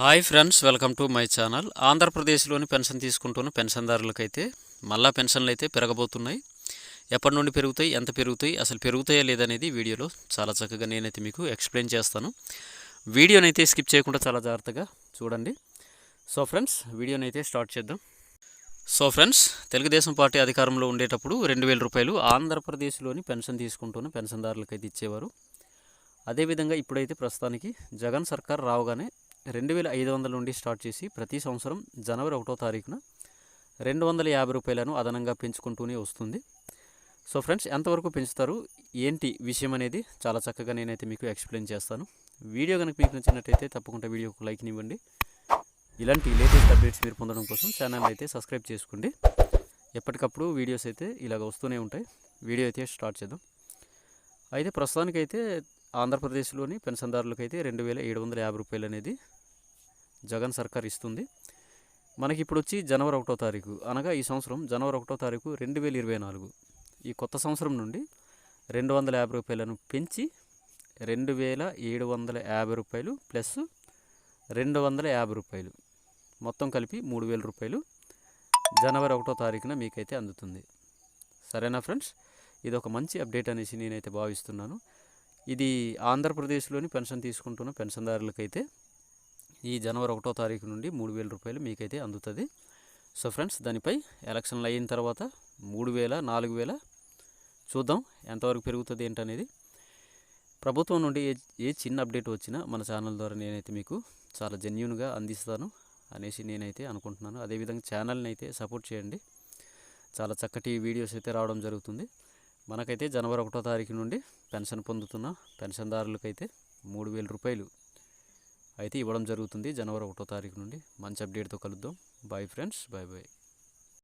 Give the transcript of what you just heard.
Hi friends welcome to my channel. ఆంధ్రప్రదేశ్లోని pension తీసుకుంటున్న పెన్షన్దారులకైతే మళ్ళా పెన్షన్లు అయితే పెరగబోతున్నాయి. ఎప్పటి నుండి పెరుగుతాయి ఎంత పెరుగుతాయి అసలు పెరుగుతాయా లేదనేది వీడియోలో చాలా చక్కగా నేనైతే మీకు ఎక్స్ప్లెయిన్ చేస్తాను. వీడియోనైతే స్కిప్ చేయకుండా చాలా జాగ్రత్తగా చూడండి. సో ఫ్రెండ్స్ వీడియోనైతే స్టార్ట్ చేద్దాం. సో ఫ్రెండ్స్ తెలుగుదేశం పార్టీ అధికారంలో ఉండేటప్పుడు రెండు వేల రూపాయలు ఆంధ్రప్రదేశ్లోని పెన్షన్ తీసుకుంటున్న పెన్షన్దారులకైతే ఇచ్చేవారు. అదేవిధంగా ఇప్పుడైతే ప్రస్తుతానికి జగన్ సర్కార్ రావగానే రెండు వేల ఐదు వందల నుండి స్టార్ట్ చేసి ప్రతి సంవత్సరం జనవరి ఒకటో తారీఖున రెండు వందల యాభై రూపాయలను అదనంగా పెంచుకుంటూనే వస్తుంది. సో ఫ్రెండ్స్ ఎంతవరకు పెంచుతారు ఏంటి విషయం అనేది చాలా చక్కగా నేనైతే మీకు ఎక్స్ప్లెయిన్ చేస్తాను. వీడియో కనుక మీకు నచ్చినట్టయితే తప్పకుండా వీడియోకు లైక్ని ఇవ్వండి. ఇలాంటి లేటెస్ట్ అప్డేట్స్ మీరు పొందడం కోసం ఛానల్ అయితే సబ్స్క్రైబ్ చేసుకోండి. ఎప్పటికప్పుడు వీడియోస్ అయితే ఇలాగ వస్తూనే ఉంటాయి. వీడియో అయితే స్టార్ట్ చేద్దాం. అయితే ప్రస్తుతానికైతే ఆంధ్రప్రదేశ్లోని పెన్షన్దారులకైతే రెండు వేల ఏడు వందల యాభై రూపాయలు అనేది జగన్ సర్కార్ ఇస్తుంది. మనకి ఇప్పుడు వచ్చి జనవరి ఒకటో తారీఖు. అనగా ఈ సంవత్సరం జనవరి ఒకటో తారీఖు రెండు వేల ఇరవై నాలుగు. ఈ కొత్త సంవత్సరం నుండి రెండు వందల యాభై రూపాయలను పెంచి రెండు వేల ఏడు వందల యాభై రూపాయలు ప్లస్ రెండు వందల యాభై రూపాయలు. మొత్తం కలిపి మూడు వేల రూపాయలు జనవరి ఒకటో తారీఖున మీకైతే అందుతుంది. సరేనా ఫ్రెండ్స్? ఇది ఒక మంచి అప్డేట్ అనేసి నేనైతే భావిస్తున్నాను. ఇది ఆంధ్రప్రదేశ్లోని పెన్షన్ తీసుకుంటున్న పెన్షన్దారులకైతే ఈ జనవరి ఒకటో తారీఖు నుండి మూడు వేల రూపాయలు మీకైతే అందుతుంది. సో ఫ్రెండ్స్ దానిపై ఎలక్షన్లు అయిన తర్వాత మూడు వేల నాలుగు వేల చూద్దాం ఎంతవరకు పెరుగుతుంది ఏంటనేది. ప్రభుత్వం నుండి ఏ ఏ చిన్న అప్డేట్ వచ్చినా మన ఛానల్ ద్వారా నేనైతే మీకు చాలా జెన్యున్గా అందిస్తాను అనేసి నేనైతే అనుకుంటున్నాను. అదేవిధంగా ఛానల్ని అయితే సపోర్ట్ చేయండి. చాలా చక్కటి వీడియోస్ అయితే రావడం జరుగుతుంది. మనకైతే జనవరి ఒకటో తారీఖు నుండి పెన్షన్ పొందుతున్న పెన్షన్దారులకైతే మూడు వేల రూపాయలు అయితే ఇవ్వడం జరుగుతుంది జనవరి ఒకటో తారీఖు నుండి. మంచి అప్డేట్తో కలుద్దాం. Bye friends bye bye